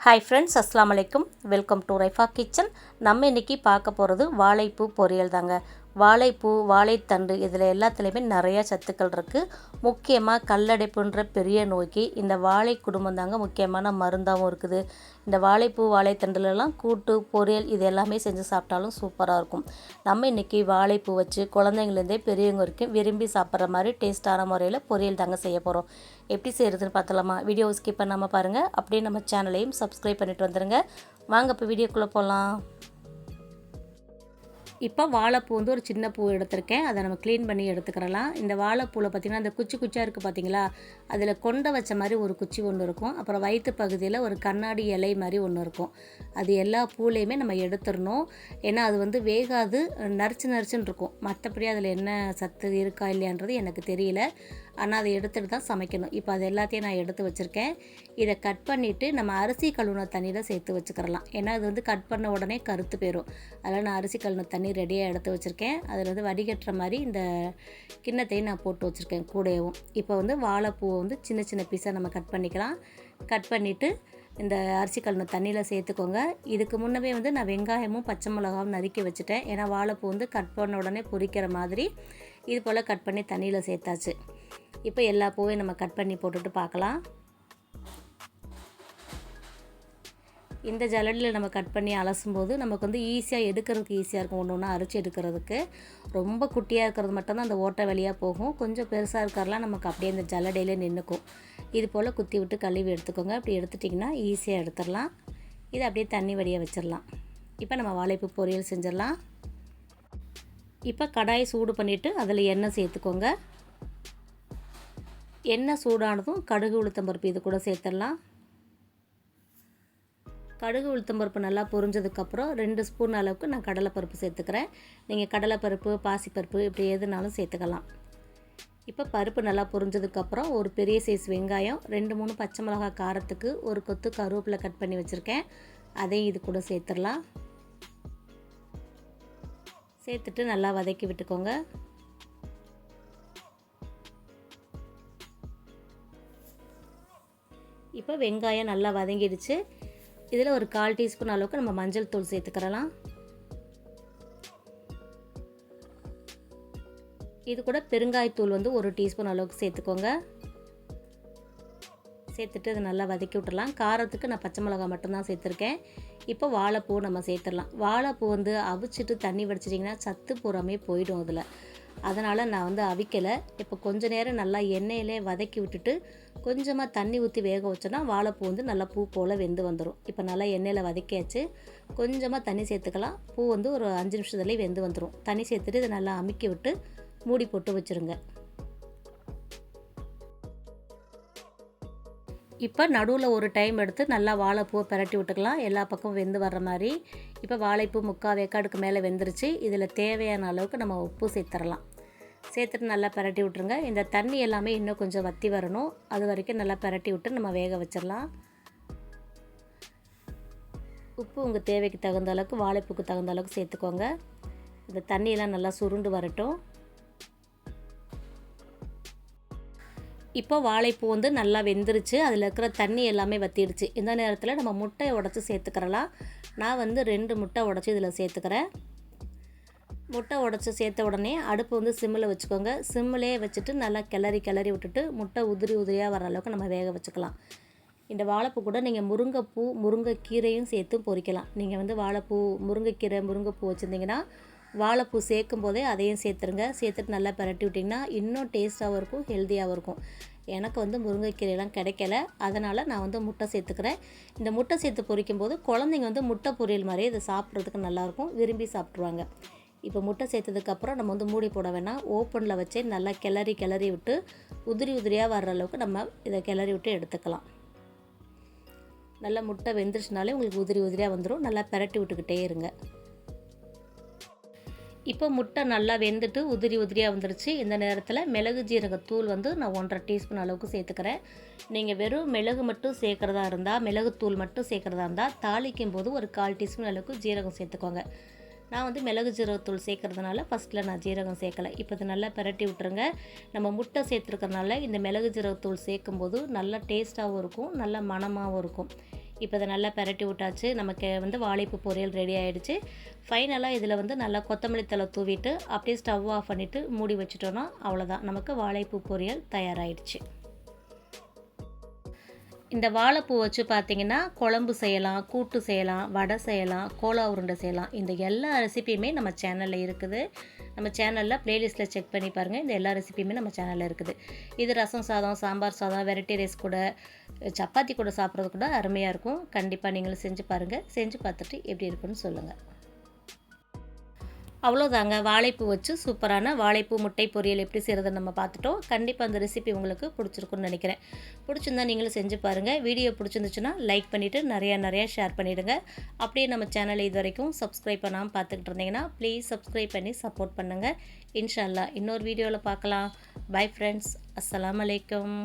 Hi friends அஸ்லாம் வலைக்கும் welcome to Raifa kitchen நம்ம இன்றைக்கி பார்க்க போகிறது வாழைப்பூ பொரியல் தாங்க. வாழைப்பூ வாழைத்தண்டு இதில் எல்லாத்துலேயுமே நிறையா சத்துக்கள் இருக்குது முக்கியமாக கல்லடைப்புன்ற பெரிய நோய்க்கு இந்த வாழை குடும்பம் தாங்க முக்கியமான மருந்தாகவும் இருக்குது. இந்த வாழைப்பூ வாழைத்தண்டுலலாம் கூட்டு பொரியல் இது எல்லாமே செஞ்சு சாப்பிட்டாலும் சூப்பராக இருக்கும். நம்ம இன்றைக்கி வாழைப்பூ வச்சு குழந்தைங்கலேருந்தே பெரியவங்க வரைக்கும் விரும்பி சாப்பிட்ற மாதிரி டேஸ்ட்டான முறையில் பொரியல் தாங்க செய்ய போகிறோம் எப்படி செய்கிறதுன்னு பார்த்தலாமா வீடியோ ஸ்கிப் பண்ணாமல் பாருங்கள் அப்படியே நம்ம சேனலையும் சப்ஸ்கிரைப் பண்ணிட்டு வந்துடுங்க வாங்க இப்போ வீடியோக்குள்ளே போகலாம் இப்போ வாழைப்பூ வந்து ஒரு சின்ன பூ எடுத்திருக்கேன். அதை நம்ம க்ளீன் பண்ணி எடுத்துக்கிறலாம். இந்த வாழைப்பூவில் பார்த்திங்கன்னா அந்த குச்சி குச்சியாக இருக்குது பார்த்தீங்களா? அதில் கொண்டை வச்ச மாதிரி ஒரு குச்சி ஒன்று இருக்கும். அப்புறம் வயிற்று பகுதியில் ஒரு கண்ணாடி இலை மாதிரி ஒன்று இருக்கும். அது எல்லா பூலையுமே நம்ம எடுத்துடணும். ஏன்னா அது வந்து வேகாது நரிச்சு நரிச்சுன்னு இருக்கும். மற்றபடி அதில் என்ன சத்து இருக்கா இல்லையான்றது எனக்கு தெரியல. ஆனால் அதை எடுத்துகிட்டு தான் சமைக்கணும். இப்போ அது எல்லாத்தையும் நான் எடுத்து வச்சுருக்கேன். இதை கட் பண்ணிவிட்டு நம்ம அரிசி கழுவுன தண்ணியில் சேர்த்து வச்சுக்கிறலாம். ஏன்னா அது வந்து கட் பண்ண உடனே கருத்து போயிடும் அதனால் நான் அரிசி கழுவுன தண்ணி ரெடியாக எடுத்து வச்சுருக்கேன். அதில் வந்து வடிகட்டுற மாதிரி இந்த கிண்ணத்தையும் நான் போட்டு வச்சுருக்கேன் கூடையவும். இப்போ வந்து வாழைப்பூவை வந்து சின்ன சின்ன பீஸாக நம்ம கட் பண்ணிக்கலாம். கட் பண்ணிவிட்டு இந்த அரிசி கழுவின தண்ணியில் சேர்த்துக்கோங்க. இதுக்கு முன்னவே வந்து நான் வெங்காயமும் பச்சை மிளகாவும் நறுக்கி வச்சுட்டேன். ஏன்னா வாழைப்பூ வந்து கட் பண்ண உடனே பொரிக்கிற மாதிரி இது போல் கட் பண்ணி தண்ணியில் சேர்த்தாச்சு. இப்போ எல்லா பூவையும் நம்ம கட் பண்ணி போட்டுட்டு பார்க்கலாம். இந்த ஜல்லடியில் நம்ம கட் பண்ணி அலசும்போது நமக்கு வந்து ஈஸியாக எடுக்கிறதுக்கு ஈஸியாக இருக்கும். ஒன்று ஒன்றா அரைச்சி எடுக்கிறதுக்கு. ரொம்ப குட்டியாக இருக்கிறது மட்டும்தான் அந்த ஓட்டை வழியாக போகும். கொஞ்சம் பெருசாக இருக்கிறலாம் நமக்கு அப்படியே இந்த ஜல்லடையிலே நின்றுக்கும் இது போல் குத்தி விட்டு கழுவி எடுத்துக்கோங்க. அப்படி எடுத்துட்டிங்கன்னா ஈஸியாக எடுத்துடலாம். இதை அப்படியே தண்ணி வடியாக வச்சிடலாம். இப்போ நம்ம வாழைப்பு பொரியல் செஞ்சிடலாம். இப்போ கடாயை சூடு பண்ணிவிட்டு அதில் எண்ணெய் சேர்த்துக்கோங்க. எண்ணெய் சூடானதும் கடுகு உளுத்தம்பருப்பு இது கூட சேர்த்துடலாம். கடுகு உளுத்தம்பருப்பு நல்லா பொரிஞ்சதுக்கப்புறம் ரெண்டு ஸ்பூன் அளவுக்கு நான் கடலைப்பருப்பு சேர்த்துக்கிறேன். நீங்கள் கடலைப்பருப்பு பாசிப்பருப்பு இப்படி எதுனாலும் சேர்த்துக்கலாம். இப்போ பருப்பு நல்லா பொரிஞ்சதுக்கப்புறம் ஒரு பெரிய சைஸ் வெங்காயம் ரெண்டு மூணு பச்சை மிளகாய் காரத்துக்கு ஒரு கொத்து கருவேப்பிலை கட் பண்ணி வச்சுருக்கேன். அதையும் இது கூட சேர்த்துடலாம். சேர்த்துட்டு நல்லா வதக்கி விட்டுக்கோங்க. இப்போ வெங்காயம் நல்லா வதங்கிடுச்சு. இதில் ஒரு கால் டீஸ்பூன் அளவுக்கு நம்ம மஞ்சள் தூள் சேர்த்துக்கிறலாம். இது கூட பெருங்காயத்தூள் வந்து ஒரு டீஸ்பூன் அளவுக்கு சேர்த்துக்கோங்க. சேர்த்துட்டு அதை நல்லா வதக்கி விட்டுறலாம். காரத்துக்கு நான் பச்சை மிளகாய் மட்டும்தான் சேர்த்துருக்கேன். இப்போ வாழைப்பூ நம்ம சேர்த்துடலாம். வாழைப்பூ வந்து அவிச்சிட்டு தண்ணி வடிச்சிட்டிங்கன்னா சத்து பூராமே போயிடும் அதில். அதனால் நான் வந்து அவிக்கலை. இப்போ கொஞ்ச நேரம் நல்லா எண்ணெயிலே வதக்கி விட்டுட்டு கொஞ்சமாக தண்ணி ஊற்றி வேக வச்சோன்னா வாழைப்பூ வந்து நல்லா பூ போல் வெந்து வந்துடும் இப்போ நல்லா எண்ணெயில் வதக்கியாச்சு. கொஞ்சமாக தண்ணி சேர்த்துக்கலாம். பூ வந்து ஒரு அஞ்சு நிமிஷத்துலேயே வெந்து வந்துடும் தண்ணி சேர்த்துட்டு இதை நல்லா அமுக்கி விட்டு மூடி போட்டு வச்சுருங்க. இப்போ நடுவில் ஒரு டைம் எடுத்து நல்லா வாழைப்பூவை பரட்டி விட்டுக்கலாம். எல்லா பக்கமும் வெந்து வர்ற மாதிரி. இப்போ வாழைப்பூ முக்கால் வேக்காடுக்கு மேலே வெந்துருச்சு. இதில் தேவையான அளவுக்கு நம்ம உப்பு சேர்த்துடலாம். சேர்த்துட்டு நல்லா பரட்டி விட்ருங்க இந்த தண்ணி எல்லாமே இன்னும் கொஞ்சம் வற்றி வரணும். அது வரைக்கும் நல்லா பரட்டி விட்டு நம்ம வேக வச்சிடலாம். உப்பு உங்கள் தேவைக்கு தகுந்த அளவுக்கு வாழைப்பூக்கு தகுந்த அளவுக்கு சேர்த்துக்கோங்க. இந்த தண்ணியெல்லாம் நல்லா சுருண்டு வரட்டும். இப்போ வாழைப்பூ வந்து நல்லா வெந்துருச்சு. அதில் இருக்கிற தண்ணி எல்லாமே வற்றிடுச்சு இந்த நேரத்தில் நம்ம முட்டையை உடச்சி சேர்த்துக்கிறலாம். நான் வந்து ரெண்டு முட்டை உடச்சி இதில் சேர்த்துக்கிறேன். முட்டை உடச்சி சேர்த்த உடனே அடுப்பு வந்து சிம்மில் வச்சுக்கோங்க. சிம்மிலே வச்சுட்டு நல்லா கிளறி கிளறி விட்டுட்டு முட்டை உதிரி உதிரியாக வர அளவுக்கு நம்ம வேக வச்சுக்கலாம். இந்த வாழைப்பூ கூட நீங்கள் முருங்கைப்பூ முருங்கைக்கீரையும் சேர்த்து பொரிக்கலாம் நீங்கள் வந்து வாழைப்பூ முருங்கைக்கீரை முருங்கைப்பூ வச்சுருந்தீங்கன்னா வாழைப்பூ சேர்க்கும் போதே அதையும் சேர்த்துருங்க. சேர்த்துட்டு நல்லா பரட்டி விட்டிங்கன்னா இன்னும் டேஸ்ட்டாகவும் இருக்கும் ஹெல்த்தியாகவும் இருக்கும். எனக்கு வந்து முருங்கைக்கீரையெல்லாம் கிடைக்கல. அதனால் நான் வந்து முட்டை சேர்த்துக்கிறேன். இந்த முட்டை சேர்த்து பொரிக்கும் போது குழந்தைங்க வந்து முட்டை பொரியல் மாதிரியே இதை சாப்பிட்றதுக்கு நல்லாயிருக்கும் விரும்பி சாப்பிட்ருவாங்க. இப்போ முட்டை சேர்த்ததுக்கப்புறம் நம்ம வந்து மூடி போட வேணாம். ஓப்பனில் வச்சு நல்லா கிளறி கிளறி விட்டு உதிரி உதிரியாக வர்ற அளவுக்கு நம்ம இதை கிளறி விட்டு எடுத்துக்கலாம். நல்லா முட்டை வெந்துருச்சுனாலே உங்களுக்கு உதிரி உதிரியாக வந்துடும் நல்லா பரட்டி விட்டுக்கிட்டே இருங்க. இப்போ முட்டை நல்லா வெந்துட்டு உதிரி உதிரியாக வந்துருச்சு. இந்த நேரத்தில் மிளகு ஜீரகத்தூள் வந்து நான் ஒன்றரை டீஸ்பூன் அளவுக்கு சேர்த்துக்கிறேன். நீங்கள் வெறும் மிளகு மட்டும் சேர்க்குறதா இருந்தால் மிளகுத்தூள் மட்டும் சேர்க்குறதா இருந்தால் தாளிக்கும் போது ஒரு கால் டீஸ்பூன் அளவுக்கு ஜீரகம் சேர்த்துக்கோங்க. நான் வந்து மிளகு ஜீரகத்தூள் சேர்க்குறதுனால ஃபஸ்ட்டில் நான் ஜீரகம் சேர்க்கலை. இப்போ இது நல்லா பரட்டி விட்டுருங்க. நம்ம முட்டை சேர்த்துருக்கறனால இந்த மிளகு ஜீரகத்தூள் சேர்க்கும்போது நல்லா டேஸ்ட்டாகவும் இருக்கும் நல்ல மணமாகவும் இருக்கும். இப்போ இதை நல்லா பரட்டி விட்டாச்சு. நமக்கு வந்து வாழைப்பூ பொரியல் ரெடி ஆகிடுச்சு ஃபைனலாக இதில் வந்து நல்லா கொத்தமல்லி தலை தூவிட்டு அப்படியே ஸ்டவ் ஆஃப் பண்ணிவிட்டு மூடி வச்சுட்டோன்னா அவ்வளோதான் நமக்கு வாழைப்பூ பொரியல் தயாராகிடுச்சு இந்த வாழைப்பூ வச்சு பார்த்தீங்கன்னா குழம்பு செய்யலாம் கூட்டு செய்யலாம் வடை செய்யலாம் கோலா உருண்டை செய்யலாம். இந்த எல்லா ரெசிபியுமே நம்ம சேனலில் இருக்குது. நம்ம சேனலில் ப்ளேலிஸ்ட்டில் செக் பண்ணி பாருங்கள் இந்த எல்லா ரெசிபியுமே நம்ம சேனலில் இருக்குது. இது ரசம் சாதம் சாம்பார் சாதம் வெரைட்டி ரைஸ் கூட சப்பாத்தி கூட சாப்பிட்றது கூட அருமையாக இருக்கும். கண்டிப்பாக நீங்களும் செஞ்சு பாருங்கள் செஞ்சு பார்த்துட்டு எப்படி இருக்குன்னு சொல்லுங்கள் அவ்வளோதாங்க வாழைப்பூ வச்சு சூப்பரான வாழைப்பூ முட்டை பொரியல் எப்படி செய்கிறதுன்னு நம்ம பார்த்துட்டோம். கண்டிப்பாக அந்த ரெசிபி உங்களுக்கு பிடிச்சிருக்குன்னு நினைக்கிறேன். பிடிச்சிருந்தா நீங்களும் செஞ்சு பாருங்கள் வீடியோ பிடிச்சிருந்துச்சுன்னா லைக் பண்ணிவிட்டு நிறையா நிறையா ஷேர் பண்ணிவிடுங்க அப்படியே நம்ம சேனலை இது வரைக்கும் சப்ஸ்கிரைப் பண்ணாமல் பார்த்துக்கிட்டு இருந்தீங்கன்னா ப்ளீஸ் சப்ஸ்கிரைப் பண்ணி சப்போர்ட் பண்ணுங்கள் இன்ஷால்லா இன்னொரு வீடியோவில் பார்க்கலாம். பை ஃப்ரெண்ட்ஸ் அஸ்லாம் வலைக்கம்